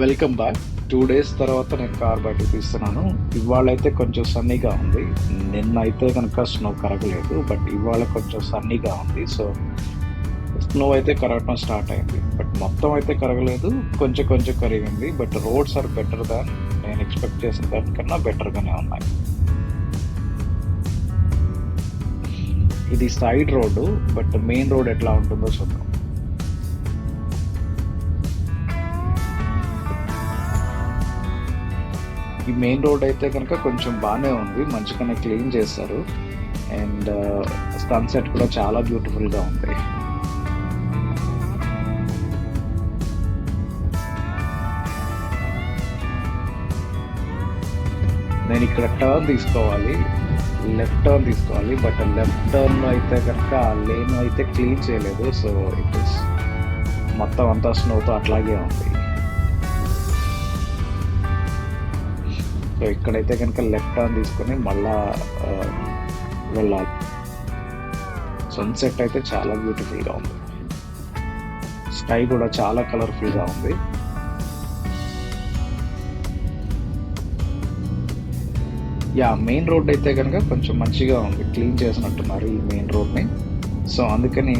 Welcome back. Two days తర్వాత నేను car బయటకు తీస్తున్నాను. ఇవాళ అయితే కొంచెం సన్నీగా ఉంది. నిన్న అయితే కనుక స్నో కరగలేదు బట్ ఇవాళ కొంచెం సన్నీగా ఉంది. సో స్నో అయితే కరగటం స్టార్ట్ అయింది. బట్ మొత్తం అయితే కరగలేదు. కొంచెం కొంచెం కరిగింది. But roads are better than నేను ఎక్స్పెక్ట్ చేసిన దానికన్నా బెటర్గానే ఉన్నాయి. ఇది side road but main road ఎట్లా ఉంటుందో చూద్దాం. ఈ మెయిన్ రోడ్ అయితే కనుక కొంచెం బాగానే ఉంది. మంచిగానే క్లీన్ చేశారు. అండ్ సన్సెట్ uh, కూడా చాలా బ్యూటిఫుల్గా ఉంది. నేను ఇక్కడ టర్న్ తీసుకోవాలి. లెఫ్ట్ టర్న్ తీసుకోవాలి. బట్ లెఫ్ట్ టర్న్ అయితే కనుక ఆ లేన్ అయితే క్లీన్ చేయలేదు. సో ఇట్ ఇస్ మొత్తం అంతా స్నోతో అట్లాగే ఉంది. సో ఇక్కడైతే కనుక లెఫ్ట్ టర్న్ తీసుకొని మళ్ళా వెళ్ళాలి. సన్సెట్ అయితే చాలా బ్యూటిఫుల్గా ఉంది. స్కై కూడా చాలా కలర్ఫుల్గా ఉంది. యా మెయిన్ రోడ్ అయితే కనుక కొంచెం మంచిగా ఉంది. క్లీన్ చేసినట్టున్నారు ఈ మెయిన్ రోడ్ని సో అందుకని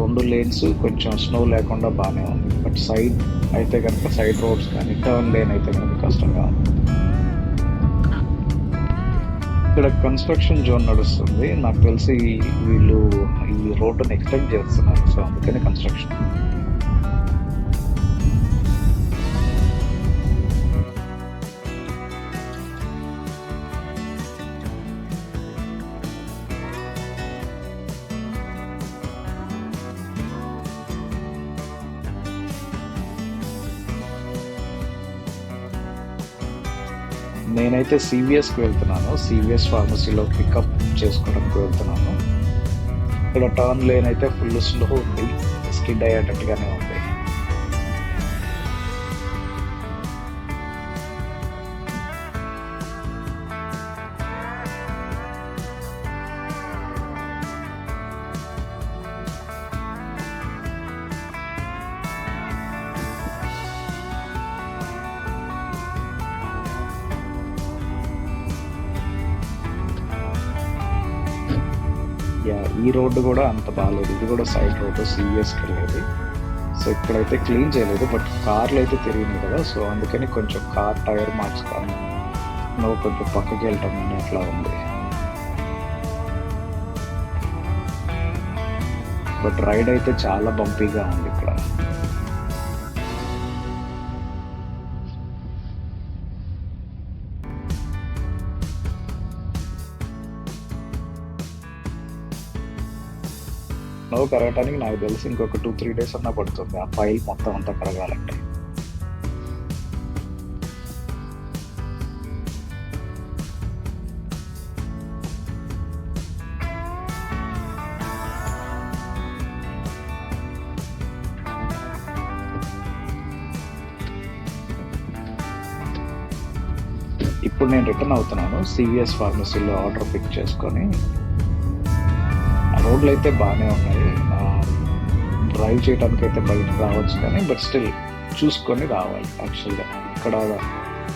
రెండు లేన్స్ కొంచెం స్నో లేకుండా బాగానే ఉంది. బట్ సైడ్ అయితే కనుక సైడ్ రోడ్స్ కానీ టర్న్ లేన్ అయితే కనుక కష్టంగా ఉంది. ఇక్కడ కన్స్ట్రక్షన్ జోన్ నడుస్తుంది. నాకు తెలిసి వీళ్ళు ఈ రోడ్డుని ఎక్స్టెండ్ చేస్తున్నారు. సో అందుకని కన్స్ట్రక్షన్ నేనైతే సివిఎస్కి వెళ్తున్నాను. సివిఎస్ ఫార్మసీలో పికప్ చేసుకోవడానికి వెళ్తున్నాను. ఇక్కడ టర్న్ లేన్ అయితే ఫుల్ స్లో ఉంది. స్కిడ్ అయ్యేటట్టుగానే ఉంది. యా ఈ రోడ్డు కూడా అంత బాగాలేదు ఇది కూడా సైడ్ రోడ్డు సివిఎస్కి వెళ్ళేది సో ఇక్కడైతే క్లీన్ చేయలేదు బట్ కార్లు అయితే తిరిగినాయి కదా సో అందుకని కొంచెం కార్ టైర్ మార్క్స్ కానీ నువ్వు కొంచెం పక్కకి వెళ్ళటం అట్లా ఉంది. బట్ రైడ్ అయితే చాలా బంపీగా ఉంది ఇక్కడ. నువ్వు కరగటానికి నాకు తెలిసి ఇంకొక టూ త్రీ డేస్ అన్నా పడుతుంది. ఆ ఫైల్ మొత్తం అంతా కరగాలంటే. ఇప్పుడు నేను రిటర్న్ అవుతున్నాను. సివిఎస్ ఫార్మసీలో ఆర్డర్ పిక్ చేసుకొని రోడ్లు అయితే బాగానే ఉన్నాయి డ్రైవ్ చేయడానికి అయితే బయట రావచ్చు కానీ బట్ స్టిల్ చూసుకొని రావాలి యాక్చువల్గా. ఇక్కడ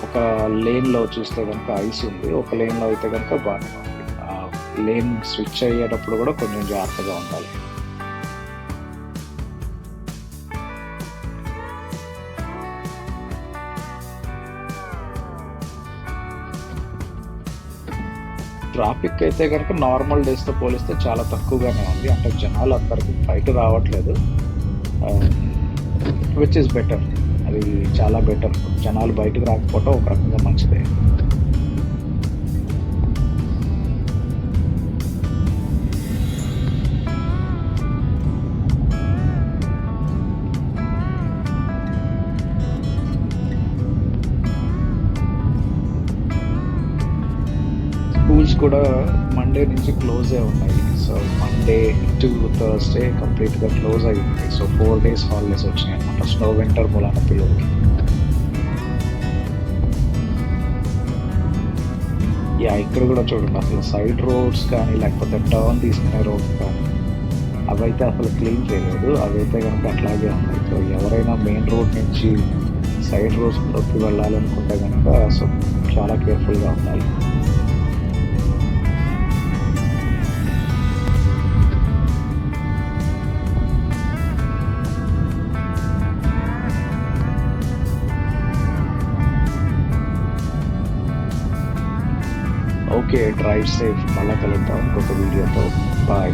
ఒక లేన్లో చూస్తే కనుక ఐస్ ఉంది. ఒక లేన్లో అయితే కనుక బాగానే ఉంది. లేన్ స్విచ్ అయ్యేటప్పుడు కూడా కొంచెం జాగ్రత్తగా ఉండాలి. ట్రాఫిక్ అయితే కనుక నార్మల్ డేస్తో పోలిస్తే చాలా తక్కువగానే ఉంది. అంటే జనాలు అందరికి బయట రావట్లేదు. విచ్ ఇస్ బెటర్ అది చాలా బెటర్ జనాలు బయటకు రాకపోవటం ఒక రకంగా మంచిదే. స్కూల్స్ కూడా మండే నుంచి క్లోజ్ అయి ఉన్నాయి. సో మండే టు థర్స్డే కంప్లీట్గా క్లోజ్ అయి ఉంది సో ఫోర్ డేస్ హాలిడేస్ వచ్చినాయి అనమాట స్నో వింటర్ మూలాన పిల్లలకి. యా ఇక్కడ కూడా చూడండి. అసలు సైడ్ రోడ్స్ కానీ లేకపోతే టర్న్ తీసుకునే రోడ్స్ కానీ అవైతే అసలు క్లీన్ చేయలేదు. అవైతే కనుక అట్లాగే ఉన్నాయి సో ఎవరైనా మెయిన్ రోడ్ నుంచి సైడ్ రోడ్స్లోకి వెళ్ళాలనుకుంటే కనుక సో చాలా కేర్ఫుల్గా ఉండాలి. ఓకే డ్రైవ్ సేఫ్ మళ్ళా కలుద్దాం ఇంకొక వీడియోతో. బాయ్